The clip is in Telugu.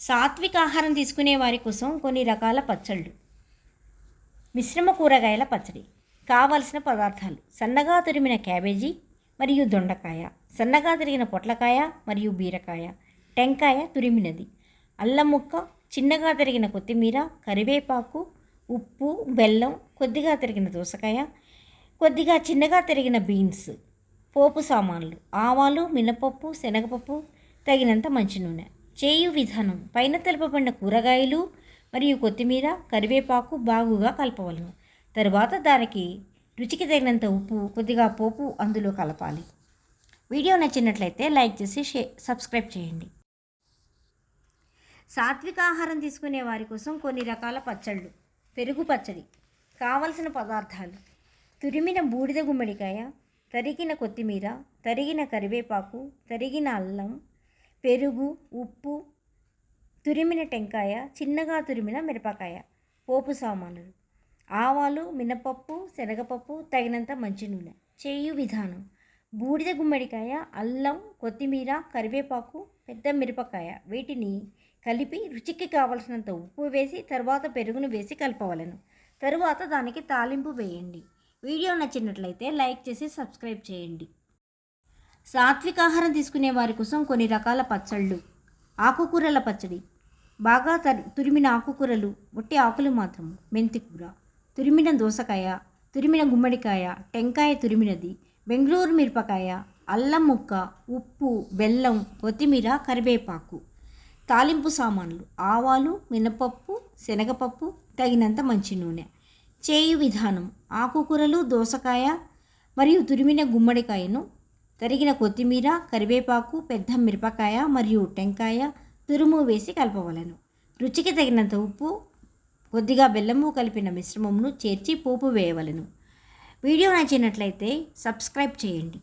సాత్విక ఆహారం తీసుకునే వారి కోసం కొన్ని రకాల పచ్చళ్ళు. మిశ్రమ కూరగాయల పచ్చడి కావలసిన పదార్థాలు సన్నగా తురిమిన క్యాబేజీ మరియు దొండకాయ సన్నగా తిరిగిన పొట్లకాయ మరియు బీరకాయ టెంకాయ తురిమినది అల్లం ముక్క చిన్నగా తరిగిన కొత్తిమీర కరివేపాకు ఉప్పు బెల్లం కొద్దిగా తరిగిన దోసకాయ కొద్దిగా చిన్నగా తరిగిన బీన్స్ పోపు సామాన్లు ఆవాలు మినపప్పు శనగపప్పు తగినంత మంచి నూనె చేయు విధానం. పైన తెలుపబడిన కూరగాయలు మరియు కొత్తిమీర కరివేపాకు బాగుగా కలపవలను. తరువాత దానికి రుచికి తగినంత ఉప్పు కొద్దిగా పోపు అందులో కలపాలి. వీడియో నచ్చినట్లయితే లైక్ చేసి షే సబ్స్క్రైబ్ చేయండి. సాత్విక ఆహారం తీసుకునే వారి కోసం కొన్ని రకాల పచ్చళ్ళు. పెరుగు పచ్చడి కావలసిన పదార్థాలు. తురిమిన బూడిద గుమ్మడికాయ తరిగిన కొత్తిమీర తరిగిన కరివేపాకు తరిగిన అల్లం పెరుగు ఉప్పు తురిమిన టెంకాయ చిన్నగా తురిమిన మిరపకాయ పోపు సామానులు ఆవాలు మినపప్పు శనగపప్పు తగినంత మంచి నూనె. చేయు విధానం. బూడిద గుమ్మడికాయ అల్లం కొత్తిమీర కరివేపాకు పెద్ద మిరపకాయ. వీటిని కలిపి రుచికి కావలసినంత ఉప్పు వేసి తర్వాత పెరుగును వేసి కలపవలను. తరువాత దానికి తాలింపు వేయండి. వీడియో నచ్చినట్లయితే లైక్ చేసి సబ్స్క్రైబ్ చేయండి. సాత్విక ఆహారం తీసుకునే వారి కోసం కొన్ని రకాల పచ్చళ్ళు. ఆకుకూరల పచ్చడి. బాగా తరి తురిమిన ఆకుకూరలు ఒట్టి ఆకులు మాత్రం మెంతి కూర. తురిమిన దోసకాయ తురిమిన గుమ్మడికాయ టెంకాయ తురిమినది బెంగళూరు మిరపకాయ అల్లం ముక్క ఉప్పు బెల్లం కొత్తిమీర కరివేపాకు. తాలింపు సామాన్లు. ఆవాలు మినపప్పు శనగపప్పు తగినంత మంచి నూనె. చేయు విధానం. ఆకుకూరలు దోసకాయ మరియు తురిమిన గుమ్మడికాయను తరిగిన కొత్తిమీర కరివేపాకు పెద్ద మిరపకాయ మరియు టెంకాయ తురుము వేసి కలపవలను. రుచికి తగినంత ఉప్పు కొద్దిగా బెల్లము కలిపిన మిశ్రమంను చేర్చి పోపు వేయవలను. వీడియో నచ్చినట్లయితే సబ్స్క్రైబ్ చేయండి.